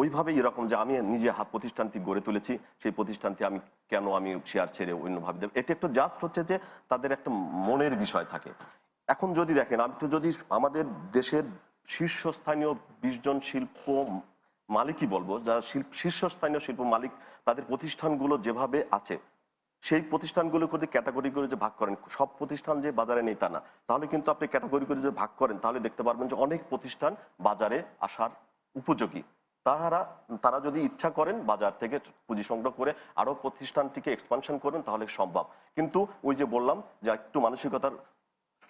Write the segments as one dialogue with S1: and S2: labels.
S1: ওইভাবে এরকম যে আমি নিজে হাত প্রতিষ্ঠানটি গড়ে তুলেছি, সেই প্রতিষ্ঠানটি আমি কেন আমি শেয়ার ছেড়ে অন্যভাবে দেব এটা একটু জাস্ট হচ্ছে যে তাদের একটা মনের বিষয় থাকে। এখন যদি দেখেন, আমি তো যদি আমাদের দেশের শীর্ষস্থানীয় বিশ জন শিল্প মালিকই বলব, যারা শিল্প, শীর্ষস্থানীয় শিল্প মালিক, তাদের প্রতিষ্ঠানগুলো যেভাবে আছে, সেই প্রতিষ্ঠানগুলো যদি ক্যাটাগরি করে যে ভাগ করেন, সব প্রতিষ্ঠান যে বাজারে নেই তা না, তাহলে কিন্তু আপনি ক্যাটাগরি করে যে ভাগ করেন, তাহলে দেখতে পারবেন যে অনেক প্রতিষ্ঠান বাজারে আসার উপযোগী। তারা তারা যদি ইচ্ছা করেন বাজার থেকে পুঁজি সংগ্রহ করে আরও প্রতিষ্ঠানটিকে এক্সপানশন করেন, তাহলে সম্ভব। কিন্তু ওই যে বললাম যে একটু মানসিকতার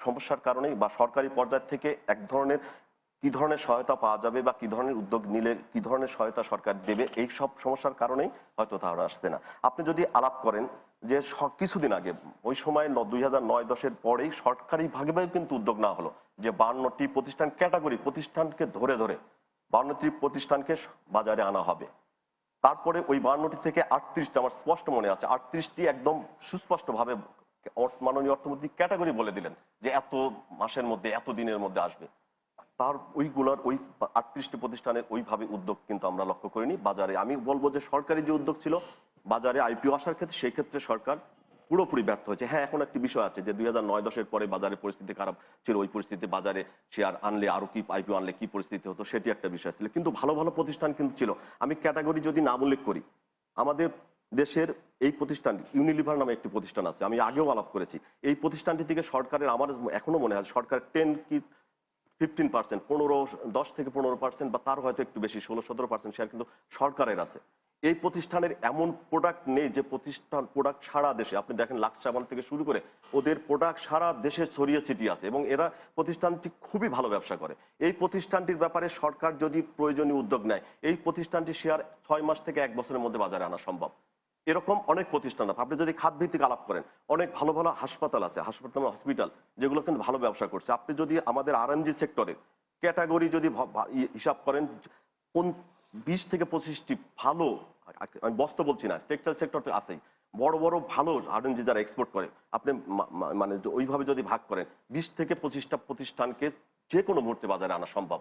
S1: সমস্যার কারণে বা সরকারি পর্যায় থেকে এক ধরনের কি ধরনের সহায়তা পাওয়া যাবে বা কি ধরনের উদ্যোগ নিলে কি ধরনের সহায়তা সরকার দেবে, এই সব সমস্যার কারণেই হয়তো তারা আসতে না। আপনি যদি আলাপ করেন যে কিছুদিন আগে, ওই সময় দুই হাজার নয় দশের পরেই সরকারি ভাগে কিন্তু উদ্যোগ নেওয়া হলো যে বান্নটি প্রতিষ্ঠান ক্যাটাগরি, প্রতিষ্ঠানকে ধরে ধরে বান্নটি প্রতিষ্ঠানকে বাজারে আনা হবে। তারপরে ওই বান্নটি থেকে আটত্রিশটি, আমার স্পষ্ট মনে আছে, আটত্রিশটি একদম সুস্পষ্টভাবে মাননীয় অর্থমন্ত্রী ক্যাটাগরি বলে দিলেন যে এত মাসের মধ্যে, এত দিনের মধ্যে আসবে। তার ওইগুলোর ওই আটত্রিশটি প্রতিষ্ঠানের ওইভাবে উদ্যোগ কিন্তু আমরা লক্ষ্য করিনি। বাজারে আমি বলব যে সরকারি যে উদ্যোগ ছিল, বাজারে আইপিও আসার ক্ষেত্রে, সেই ক্ষেত্রে সরকার পুরোপুরি ব্যর্থ হয়েছে। হ্যাঁ এখন একটি বিষয় আছে যে দুই হাজার নয় দশের পরে বাজারে পরিস্থিতি খারাপ ছিল, ওই পরিস্থিতি বাজারে শেয়ার আনলে, আরও কি আইপিও আনলে, কি পরিস্থিতি হতো, সেটি একটা বিষয় ছিল। কিন্তু ভালো ভালো প্রতিষ্ঠান কিন্তু ছিল। আমি ক্যাটাগরি যদি নাম উল্লেখ করি, আমাদের দেশের এই প্রতিষ্ঠানটি ইউনিলিভার নামে একটি প্রতিষ্ঠান আছে, আমি আগেও আলাপ করেছি। এই প্রতিষ্ঠানটি থেকে সরকারের, আমার এখনও মনে হয়, সরকার টেন কি ফিফটিন পার্সেন্ট পনেরো, দশ থেকে পনেরো পার্সেন্ট বা তার হয়তো একটু বেশি, ষোলো, সতেরো পার্সেন্ট শেয়ার কিন্তু সরকারের আছে। এই প্রতিষ্ঠানের এমন প্রোডাক্ট নেই যে প্রতিষ্ঠান প্রোডাক্ট সারা দেশে, আপনি দেখেন লাক্স সাবান থেকে শুরু করে ওদের প্রোডাক্ট সারা দেশে ছড়িয়ে ছিটিয়ে আছে এবং এরা প্রতিষ্ঠানটি খুবই ভালো ব্যবসা করে। এই প্রতিষ্ঠানটির ব্যাপারে সরকার যদি প্রয়োজনীয় উদ্যোগ নেয়, এই প্রতিষ্ঠানটি শেয়ার ছয় মাস থেকে এক বছরের মধ্যে বাজারে আনা সম্ভব। এরকম অনেক প্রতিষ্ঠান আছে। আপনি যদি খাত ভিত্তিক আলাপ করেন, অনেক ভালো ভালো হাসপাতাল আছে, হাসপাতাল হসপিটাল যেগুলো কিন্তু ভালো ব্যবসা করছে। আপনি যদি আমাদের আর সেক্টরে ক্যাটাগরি যদি হিসাব করেন, কোন বিশ থেকে পঁচিশটি ভালো, আমি বস্ত্র বলছি না টেক্সটাইল সেক্টর তো আছেই। বড় বড়, ভালো আরএনজি যারা এক্সপোর্ট করে, আপনি মানে ওইভাবে যদি ভাগ করেন, বিশ থেকে পঁচিশটা প্রতিষ্ঠানকে যে কোনো মুহূর্তে বাজারে আনা সম্ভব।